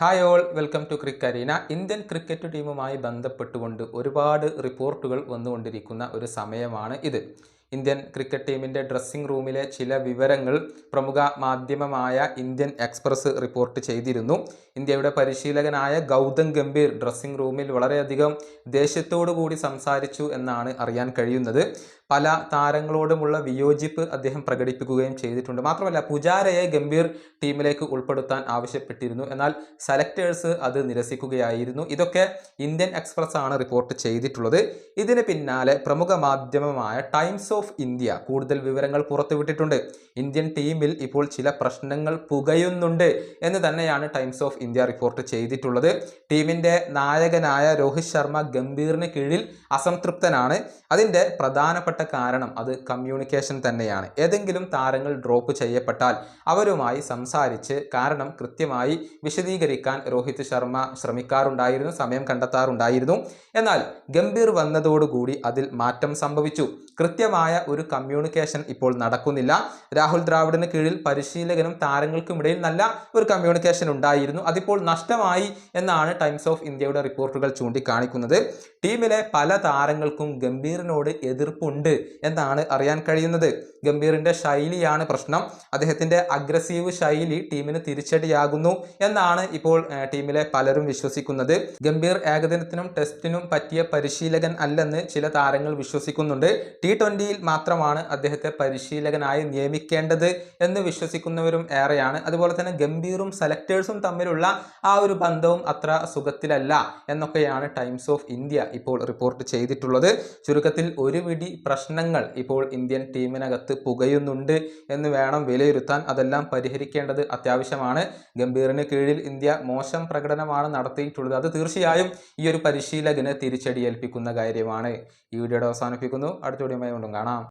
Hi all welcome to ക്രിക്കരീന Indian cricket ടീമുമായി ബന്ധപ്പെട്ടുകൊണ്ട് ഒരുപാട് റിപ്പോർട്ടുകൾ വന്നുകൊണ്ടിരിക്കുന്ന ഒരു സമയമാണ് ഇത്. ഇന്ത്യൻ ക്രിക്കറ്റ് ടീമിന്റെ ഡ്രസ്സിംഗ് റൂമിലെ ചില വിവരങ്ങൾ പ്രമുഖ മാധ്യമമായ ഇന്ത്യൻ എക്സ്പ്രസ് റിപ്പോർട്ട് ചെയ്തിരുന്നു. ഇന്ത്യയുടെ പരിശീലകനായ ഗൗതം ഗംഭീർ ഡ്രസ്സിംഗ് റൂമിൽ വളരെയധികം ദേഷ്യത്തോടു കൂടി സംസാരിച്ചു എന്നാണ് അറിയാൻ കഴിയുന്നത്. പല താരങ്ങളോടുമുള്ള വിയോജിപ്പ് അദ്ദേഹം പ്രകടിപ്പിക്കുകയും ചെയ്തിട്ടുണ്ട്. മാത്രമല്ല പുജാരയെ ഗംഭീർ ടീമിലേക്ക് ഉൾപ്പെടുത്താൻ ആവശ്യപ്പെട്ടിരുന്നു. എന്നാൽ സെലക്ടേഴ്സ് അത് നിരസിക്കുകയായിരുന്നു. ഇതൊക്കെ ഇന്ത്യൻ എക്സ്പ്രസ് ആണ് റിപ്പോർട്ട് ചെയ്തിട്ടുള്ളത്. ഇതിന് പിന്നാലെ പ്രമുഖ മാധ്യമമായ ടൈംസ് ഓഫ് ഇന്ത്യ കൂടുതൽ വിവരങ്ങൾ പുറത്തുവിട്ടിട്ടുണ്ട്. ഇന്ത്യൻ ടീമിൽ ഇപ്പോൾ ചില പ്രശ്നങ്ങൾ പുകയുന്നുണ്ട് എന്ന് തന്നെയാണ് ടൈംസ് ഓഫ് ഇന്ത്യ റിപ്പോർട്ട് ചെയ്തിട്ടുള്ളത്. ടീമിന്റെ നായകനായ രോഹിത് ശർമ്മ ഗംഭീറിന് കീഴിൽ അസംതൃപ്തനാണ്. അതിന്റെ പ്രധാനപ്പെട്ട കാരണം അത് കമ്മ്യൂണിക്കേഷൻ തന്നെയാണ്. ഏതെങ്കിലും താരങ്ങൾ ഡ്രോപ്പ് ചെയ്യപ്പെട്ടാൽ അവരുമായി സംസാരിച്ച് കാരണം കൃത്യമായി വിശദീകരിക്കാൻ രോഹിത് ശർമ്മ ശ്രമിക്കാറുണ്ടായിരുന്നു സമയം കണ്ടെത്താറുണ്ടായിരുന്നു. എന്നാൽ ഗംഭീർ വന്നതോടുകൂടി അതിൽ മാറ്റം സംഭവിച്ചു. കൃത്യമായ ഒരു കമ്മ്യൂണിക്കേഷൻ ഇപ്പോൾ നടക്കുന്നില്ല. രാഹുൽ ദ്രാവിഡിന് കീഴിൽ പരിശീലകനും താരങ്ങൾക്കുമിടയിൽ നല്ല ഒരു കമ്മ്യൂണിക്കേഷൻ ഉണ്ടായിരുന്നു. അതിപ്പോൾ നഷ്ടമായി എന്നാണ് ടൈംസ് ഓഫ് ഇന്ത്യയുടെ റിപ്പോർട്ടുകൾ ചൂണ്ടിക്കാണിക്കുന്നത്. ടീമിലെ പല താരങ്ങൾക്കും ഗംഭീറിനോട് എതിർപ്പുണ്ട്. എന്നാണ് അറിയാൻ കഴിയുന്നത്. ഗംഭീറിന്റെ ശൈലിയാണ് പ്രശ്നം. അദ്ദേഹത്തിന്റെ അഗ്രസീവ് ശൈലി ടീമിന് തിരിച്ചടിയാകുന്നു എന്നാണ് ഇപ്പോൾ ടീമിലെ പലരും വിശ്വസിക്കുന്നത്. ഗംഭീർ ഏകദിനത്തിനും ടെസ്റ്റിനും പറ്റിയ പരിശീലകൻ അല്ലെന്ന് ചില താരങ്ങൾ വിശ്വസിക്കുന്നുണ്ട്. ടി ട്വന്റിയിൽ മാത്രമാണ് അദ്ദേഹത്തെ പരിശീലകനായി നിയമിക്കേണ്ടത് എന്ന് വിശ്വസിക്കുന്നവരും ഏറെയാണ്. അതുപോലെ തന്നെ ഗംഭീറും സെലക്ടേഴ്സും തമ്മിലുള്ള ആ ഒരു ബന്ധവും അത്ര സുഖത്തിലല്ല എന്നൊക്കെയാണ് ടൈംസ് ഓഫ് ഇന്ത്യ ഇപ്പോൾ റിപ്പോർട്ട് ചെയ്തിട്ടുള്ളത്. ചുരുക്കത്തിൽ ഒരു പിടി പ്രശ്നങ്ങൾ ഇപ്പോൾ ഇന്ത്യൻ ടീമിനകത്ത് പുകയുന്നുണ്ട് എന്ന് വേണം വിലയിരുത്താൻ അതെല്ലാം പരിഹരിക്കേണ്ടത് അത്യാവശ്യമാണ്. ഗംഭീറിന് കീഴിൽ ഇന്ത്യ മോശം പ്രകടനമാണ് നടത്തിയിട്ടുള്ളത്. അത് തീർച്ചയായും ഈ ഒരു പരിശീലകന് തിരിച്ചടിയേൽപ്പിക്കുന്ന കാര്യമാണ്. ഈ വീഡിയോയുടെ അവസാനിപ്പിക്കുന്നു. അടുത്ത വീഡിയോയുമായി കൊണ്ടും കാണാം.